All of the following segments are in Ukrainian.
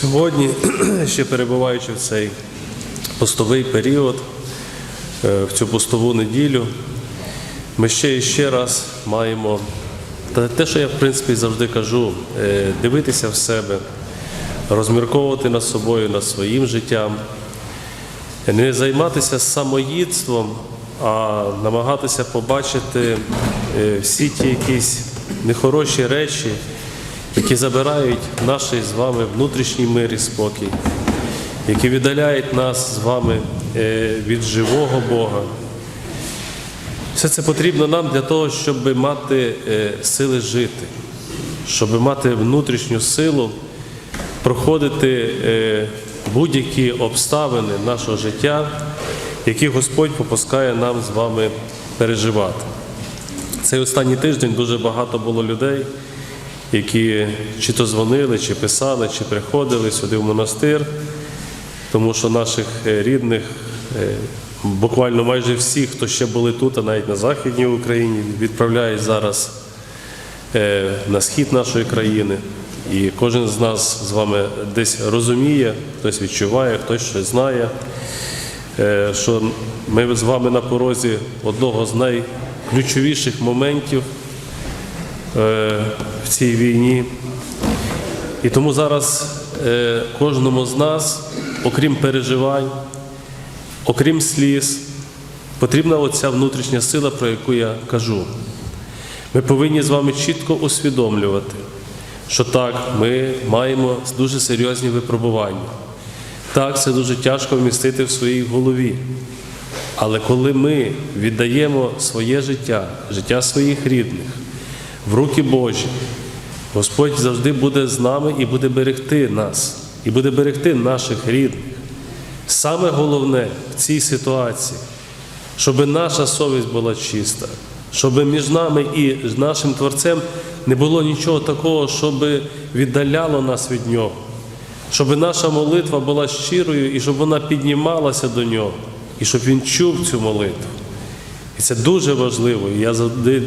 Сьогодні, ще перебуваючи в цей постовий період, е, в цю постову неділю, ми ще і ще раз маємо та те, що я в принципі завжди кажу, е, дивитися в себе, розмірковувати над собою, над своїм життям, не займатися самоїдством, а намагатися побачити е, всі ті якісь нехороші речі, які забирають наш з вами внутрішній мир і спокій, які віддаляють нас з вами е, від живого Бога. Все це потрібно нам для того, щоб мати е, сили жити, щоб мати внутрішню силу проходити е, будь-які обставини нашого життя, які Господь попускає нам з вами переживати. Цей останній тиждень дуже багато було людей, які чи то дзвонили, чи писали, чи приходили сюди в монастир, тому що наших е, рідних, буквально майже всі, хто ще були тут, а навіть на Західній Україні, відправляють зараз е, на схід нашої країни. І кожен з нас з вами десь розуміє, хтось відчуває, хтось щось знає, е, що ми з вами на порозі одного з найключовіших моментів е, в цій війні. І тому зараз кожному з нас, окрім переживань, окрім сліз, потрібна оця внутрішня сила, про яку я кажу. Ми повинні з вами чітко усвідомлювати, що так, ми маємо дуже серйозні випробування. Так, це дуже тяжко вмістити в своїй голові. Але коли ми віддаємо своє життя, життя своїх рідних в руки Божі, Господь завжди буде з нами і буде берегти нас, і буде берегти наших рідних. Саме головне в цій ситуації, щоб наша совість була чиста, щоб між нами і нашим Творцем не було нічого такого, щоб віддаляло нас від Нього, щоб наша молитва була щирою і щоб вона піднімалася до Нього, і щоб Він чув цю молитву. І це дуже важливо. Я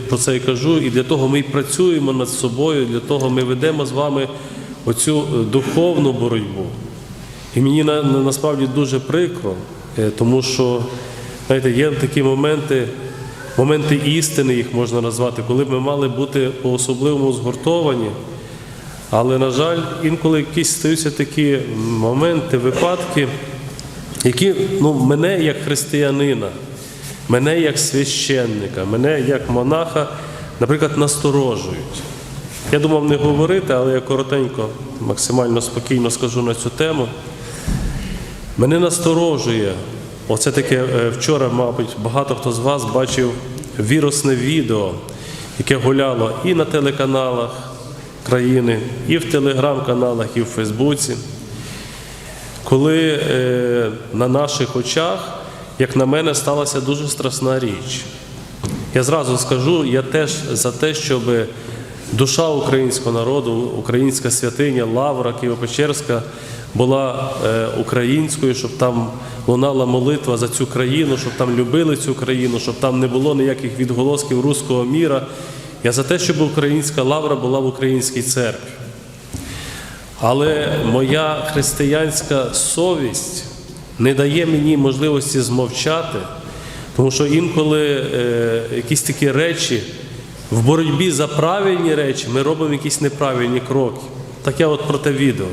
про це і кажу. І для того ми і працюємо над собою, для того ми ведемо з вами оцю е, духовну боротьбу. І мені на, на- насправді дуже прикро, е, тому що знаєте, є такі моменти, моменти істини, їх можна назвати, коли б ми мали бути по-особливому згуртовані. Але, на жаль, інколи якісь стаються такі моменти, випадки, які ну, мене як християнина, мене як священника, мене як монаха, наприклад, насторожують. Я думав не говорити, але я коротенько, максимально спокійно скажу на цю тему. Мене насторожує, оце таке е, вчора, мабуть, багато хто з вас бачив вірусне відео, яке гуляло і на телеканалах країни, і в телеграм-каналах, і в Фейсбуці коли е, на наших очах, як на мене, сталася дуже страшна річ. Я зразу скажу, я теж за те, щоб душа українського народу, українська святиня, Лавра Києво-Печерська була е, українською, щоб там лунала молитва за цю країну, щоб там любили цю країну, щоб там не було ніяких відголосків руського міра. Я за те, щоб українська лавра була в українській церкві. Але моя християнська совість не дає мені можливості змовчати, тому що інколи е, якісь такі речі в боротьбі за правильні речі ми робимо якісь неправильні кроки. Так я от про те відео.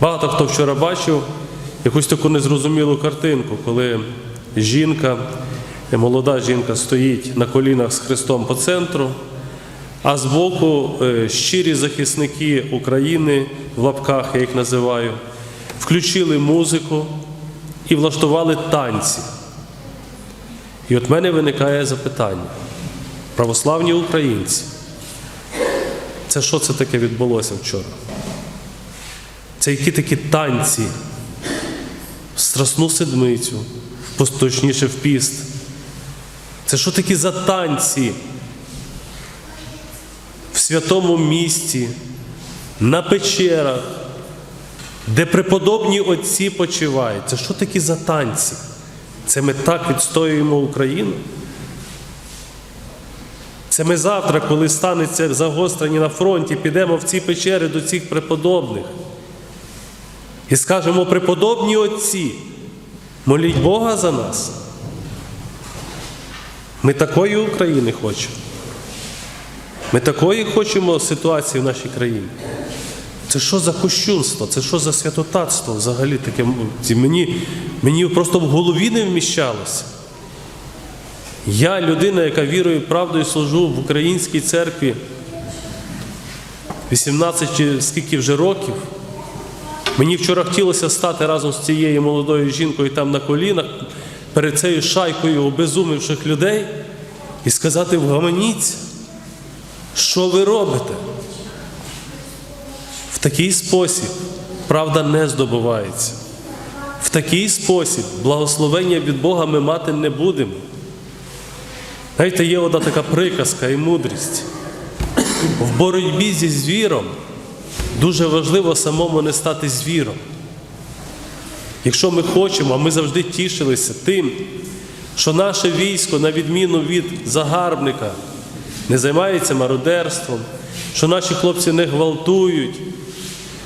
Багато хто вчора бачив якусь таку незрозумілу картинку, коли жінка, молода жінка стоїть на колінах з Христом по центру, а збоку е, щирі захисники України в лапках, я їх називаю, включили музику і влаштували танці. І от мене виникає запитання: православні українці, це що це таке відбулося вчора? Це які такі танці? В Страсну седмицю, точніше в піст. Це що такі за танці? в святому місті, на печерах, де преподобні отці почивають. Це що такі за танці? Це ми так відстоюємо Україну? Це ми завтра, коли станеться загострення на фронті, підемо в ці печери до цих преподобних і скажемо, преподобні отці, моліть Бога за нас. Ми такої України хочемо. Ми такої хочемо ситуації в нашій країні. Це що за кощунство? Це що за святотатство взагалі таке? Мені, мені просто в голові не вміщалося. Я людина, яка вірою правдою служу в українській церкві 18 чи скільки вже років. Мені вчора хотілося стати разом з цією молодою жінкою там на колінах перед цією шайкою обезумівших людей і сказати вгаманіться, що ви робите? В такий спосіб правда не здобувається. В такий спосіб благословення від Бога ми мати не будемо. Знаєте, є одна така приказка і мудрість. В боротьбі зі звіром дуже важливо самому не стати звіром. Якщо ми хочемо, а ми завжди тішилися тим, що наше військо, на відміну від загарбника, не займається мародерством, що наші хлопці не гвалтують,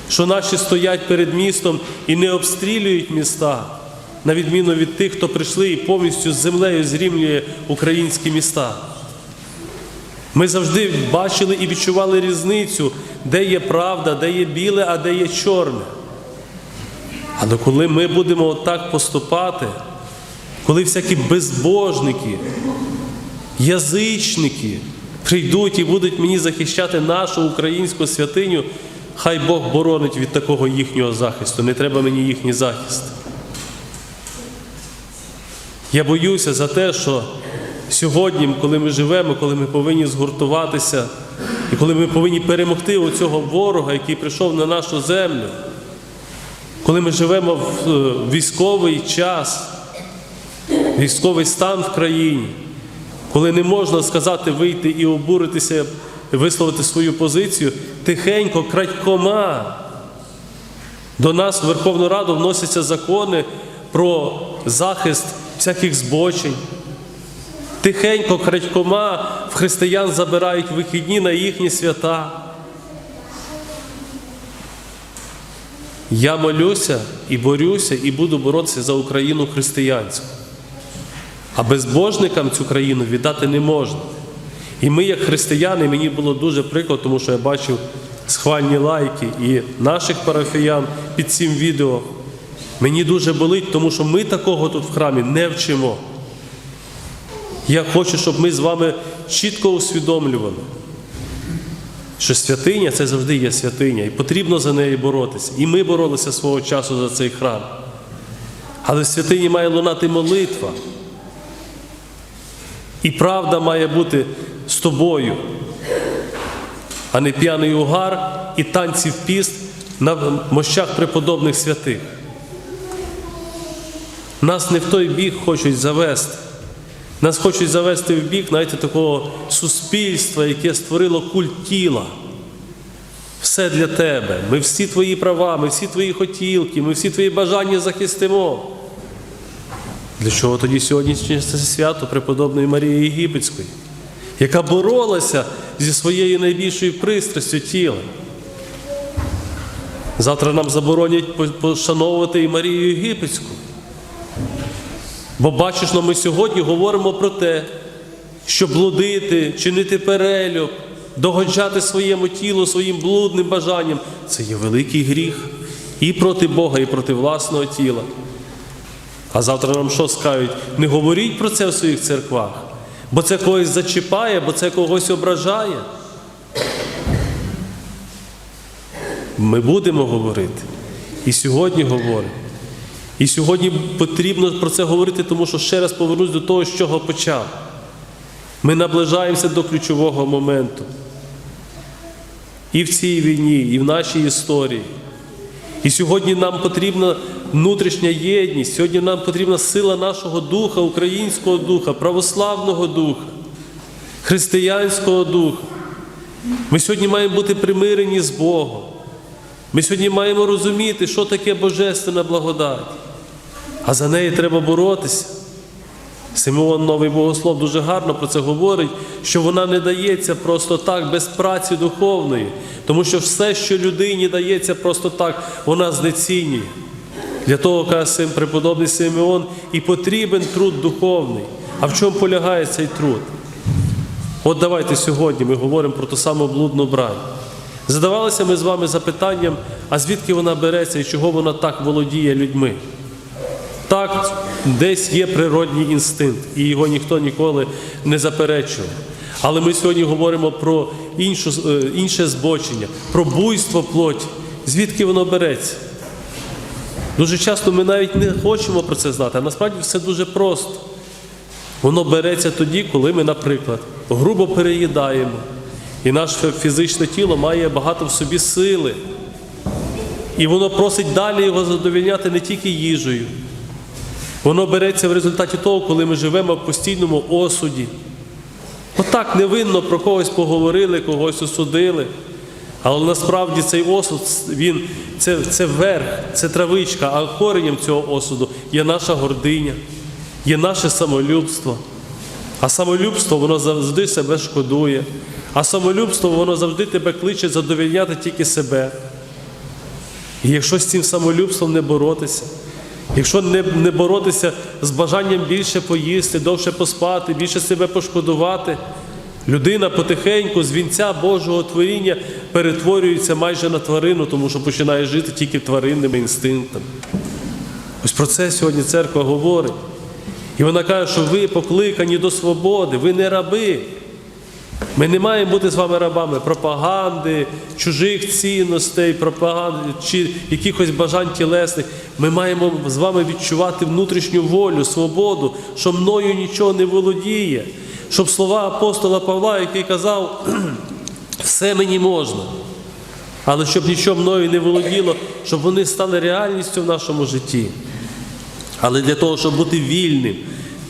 що наші стоять перед містом і не обстрілюють міста, на відміну від тих, хто прийшли і повністю з землею зрівнює українські міста. Ми завжди бачили і відчували різницю, де є правда, де є біле, а де є чорне. Але коли ми будемо отак поступати, коли всякі безбожники, язичники прийдуть і будуть мені захищати нашу українську святиню, хай Бог боронить від такого їхнього захисту. Не треба мені їхній захист. Я боюся за те, що сьогодні, коли ми живемо, коли ми повинні згуртуватися, і коли ми повинні перемогти оцього ворога, який прийшов на нашу землю, коли ми живемо в е, військовий час, військовий стан в країні, коли не можна сказати вийти і обуритися, висловити свою позицію, тихенько, крадькома. До нас в Верховну Раду вносяться закони про захист всяких збочень. Тихенько, крадькома в християн забирають вихідні на їхні свята. Я молюся і борюся, і буду боротися за Україну християнську. А безбожникам цю країну віддати не можна. І ми, як християни, мені було дуже прикро, тому що я бачив схвальні лайки і наших парафіян під цим відео. Мені дуже болить, тому що ми такого тут в храмі не вчимо. Я хочу, щоб ми з вами чітко усвідомлювали, що святиня це завжди є святиня, і потрібно за неї боротися. І ми боролися свого часу за цей храм. Але в святині має лунати молитва. І правда має бути з тобою, а не п'яний угар і танці в піст на мощах преподобних святих. Нас не в той бік хочуть завести. Нас хочуть завести в бік, знаєте, такого суспільства, яке створило культ тіла. Все для тебе. Ми всі твої права, ми всі твої хотілки, ми всі твої бажання захистимо. Для чого тоді сьогоднішнє свято преподобної Марії Єгипетської, яка боролася зі своєю найбільшою пристрастю тіла? Завтра нам заборонять пошановувати і Марію Єгипетську. Бо бачиш, ну, ми сьогодні говоримо про те, що блудити, чинити перельоп, догоджати своєму тілу, своїм блудним бажанням це є великий гріх і проти Бога, і проти власного тіла. А завтра нам що скажуть? Не говоріть про це в своїх церквах, бо це когось зачіпає, бо це когось ображає. Ми будемо говорити. І сьогодні говоримо. І сьогодні потрібно про це говорити, тому що ще раз повернусь до того, з чого почав. Ми наближаємося до ключового моменту. І в цій війні, і в нашій історії. І сьогодні нам потрібна внутрішня єдність, сьогодні нам потрібна сила нашого духа, українського духа, православного духа, християнського духа. Ми сьогодні маємо бути примирені з Богом. Ми сьогодні маємо розуміти, що таке божественна благодать. А за неї треба боротися. Симеон Новий Богослов дуже гарно про це говорить, що вона не дається просто так, без праці духовної, тому що все, що людині дається просто так, вона знецінює. Для того, каже преподобний Симеон, і потрібен труд духовний. А в чому полягає цей труд? От давайте сьогодні ми говоримо про ту саму блудну брань. Задавалися ми з вами запитанням, а звідки вона береться і чого вона так володіє людьми? Десь є природній інстинкт, і його ніхто ніколи не заперечує. Але ми сьогодні говоримо про іншу, е, інше збочення, про буйство плоті. Звідки воно береться? Дуже часто ми навіть не хочемо про це знати, а насправді все дуже просто. Воно береться тоді, коли ми, наприклад, грубо переїдаємо, і наше фізичне тіло має багато в собі сили. І воно просить далі його задовільняти не тільки їжею. Воно береться в результаті того, коли ми живемо в постійному осуді. Отак невинно про когось поговорили, когось осудили. Але насправді цей осуд, він, це, це верх, це травичка, а коренем цього осуду є наша гординя, є наше самолюбство. А самолюбство воно завжди себе шкодує. А самолюбство воно завжди тебе кличе задовільняти тільки себе. І якщо з цим самолюбством не боротися, якщо не, не боротися з бажанням більше поїсти, довше поспати, більше себе пошкодувати, людина потихеньку з вінця Божого творіння перетворюється майже на тварину, тому що починає жити тільки тваринними інстинктами. Ось про це сьогодні церква говорить. І вона каже, що ви покликані до свободи, ви не раби. Ми не маємо бути з вами рабами пропаганди, чужих цінностей, пропаганди чи якихось бажань тілесних. Ми маємо з вами відчувати внутрішню волю, свободу, що мною нічого не володіє. Щоб слова апостола Павла, який казав, все мені можна. Але щоб нічого мною не володіло, щоб вони стали реальністю в нашому житті. Але для того, щоб бути вільним,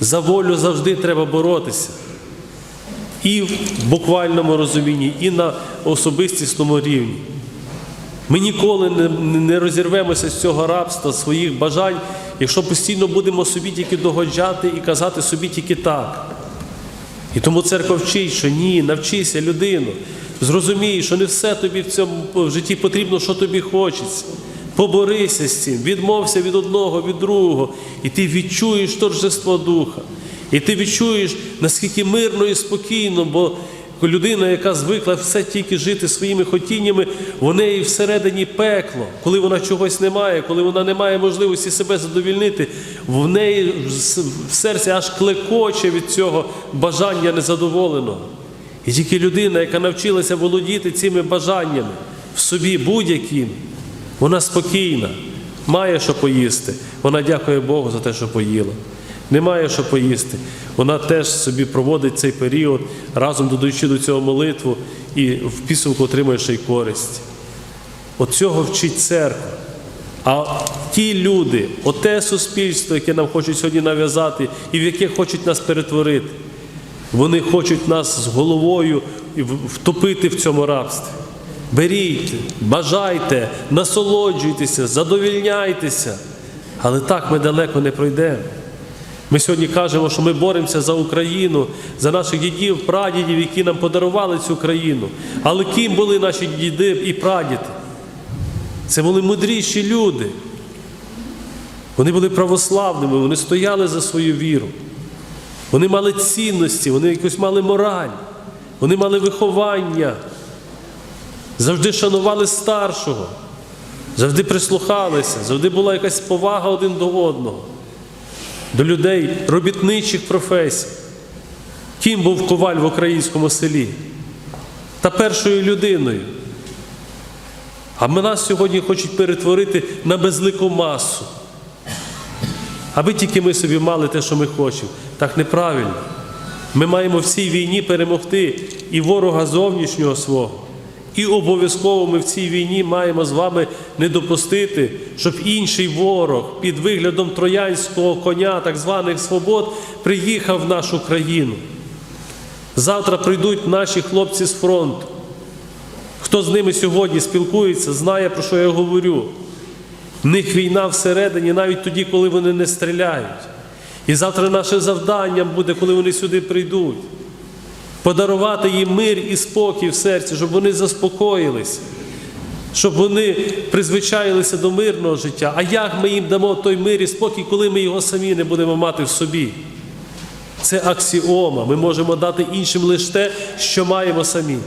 за волю завжди треба боротися. І в буквальному розумінні, і на особистісному рівні. Ми ніколи не, розірвемося з цього рабства, своїх бажань, якщо постійно будемо собі тільки догоджати і казати собі тільки так. І тому церква вчить, що ні, навчися людину, зрозумій, що не все тобі в цьому в житті потрібно, що тобі хочеться. Поборися з цим, відмовся від одного, від другого, і ти відчуєш торжество духа. І ти відчуєш, наскільки мирно і спокійно, бо людина, яка звикла все тільки жити своїми хотіннями, в неї всередині пекло, коли вона чогось не має, коли вона не має можливості себе задовільнити, в неї в серці аж клекоче від цього бажання незадоволеного. І тільки людина, яка навчилася володіти цими бажаннями в собі будь-яким, вона спокійна, має що поїсти. Вона дякує Богу за те, що поїла. Немає що поїсти. Вона теж собі проводить цей період, разом додаючи до цього молитву, і в підсумку отримує ще й користь. От цього вчить церква. А ті люди, оте суспільство, яке нам хочуть сьогодні нав'язати, і в яке хочуть нас перетворити, вони хочуть нас з головою втопити в цьому рабстві. Беріть, бажайте, насолоджуйтеся, задовільняйтеся. Але так ми далеко не пройдемо. Ми сьогодні кажемо, що ми боремося за Україну, за наших дідів, прадідів, які нам подарували цю країну. Але ким були наші діди і прадіди? Це були мудріші люди. Вони були православними, вони стояли за свою віру. Вони мали цінності, вони якось мали мораль, вони мали виховання, завжди шанували старшого, завжди прислухалися, завжди була якась повага один до одного до людей робітничих професій. Ким був коваль в українському селі? Та першою людиною. А ми нас сьогодні хочуть перетворити на безлику масу. Аби тільки ми собі мали те, що ми хочемо. Так неправильно. Ми маємо в цій війні перемогти і ворога зовнішнього свого. І обов'язково ми в цій війні маємо з вами не допустити, щоб інший ворог під виглядом троянського коня, так званих свобод, приїхав в нашу країну. Завтра прийдуть наші хлопці з фронту. Хто з ними сьогодні спілкується, знає, про що я говорю. В них війна всередині, навіть тоді, коли вони не стріляють. І завтра наше завдання буде, коли вони сюди прийдуть, подарувати їм мир і спокій в серці, щоб вони заспокоїлися, щоб вони призвичаїлися до мирного життя. А як ми їм дамо той мир і спокій, коли ми його самі не будемо мати в собі? Це аксіома. Ми можемо дати іншим лише те, що маємо самі.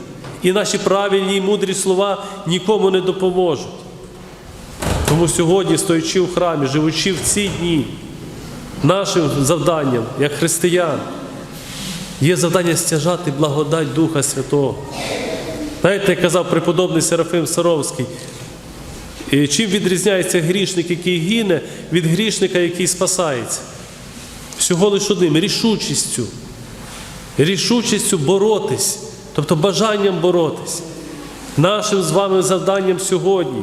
І наші правильні і мудрі слова нікому не допоможуть. Тому сьогодні, стоячи в храмі, живучи в ці дні, нашим завданням, як християн, є завдання стяжати благодать Духа Святого. Знаєте, казав преподобний Серафим Саровський, чим відрізняється грішник, який гине, від грішника, який спасається? Всього лише одним рішучістю. Рішучістю боротись, тобто бажанням боротись. Нашим з вами завданням сьогодні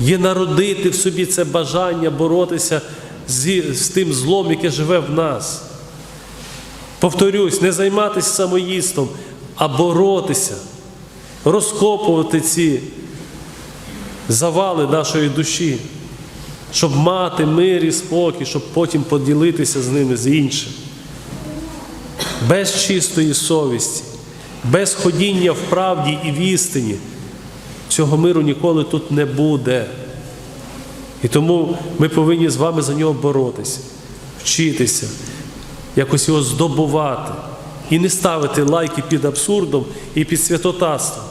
є народити в собі це бажання боротися з, з тим злом, яке живе в нас. Повторюсь, не займатися самоїстом, а боротися, розкопувати ці завали нашої душі, щоб мати мир і спокій, щоб потім поділитися з ними з іншим. Без чистої совісті, без ходіння в правді і в істині цього миру ніколи тут не буде. І тому ми повинні з вами за нього боротися, вчитися, якось його здобувати і не ставити лайки під абсурдом і під святотатством.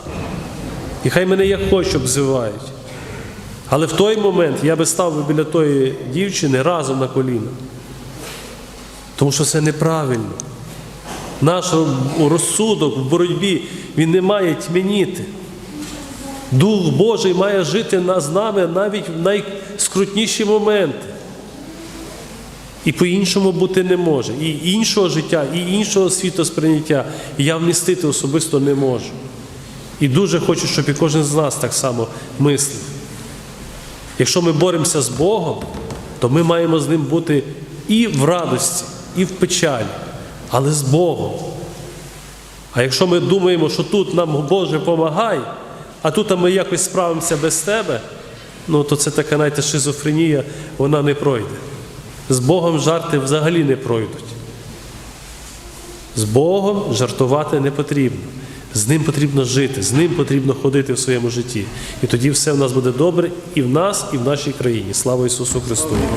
І хай мене як хоч обзивають. Але в той момент я би став біля тої дівчини разом на коліна. Тому що це неправильно. Наш розсудок в боротьбі він не має тьмяніти. Дух Божий має жити з нами навіть в найскрутніші моменти. І по-іншому бути не може. І іншого життя, і іншого світосприйняття я вмістити особисто не можу. І дуже хочу, щоб і кожен з нас так само мислив. Якщо ми боремося з Богом, то ми маємо з ним бути і в радості, і в печалі, але з Богом. А якщо ми думаємо, що тут нам Боже помагай, а тут ми якось справимося без тебе, ну то це така знаєте, шизофренія, вона не пройде. З Богом жарти взагалі не пройдуть. З Богом жартувати не потрібно. З ним потрібно жити, з ним потрібно ходити в своєму житті. І тоді все в нас буде добре і в нас, і в нашій країні. Слава Ісусу Христу!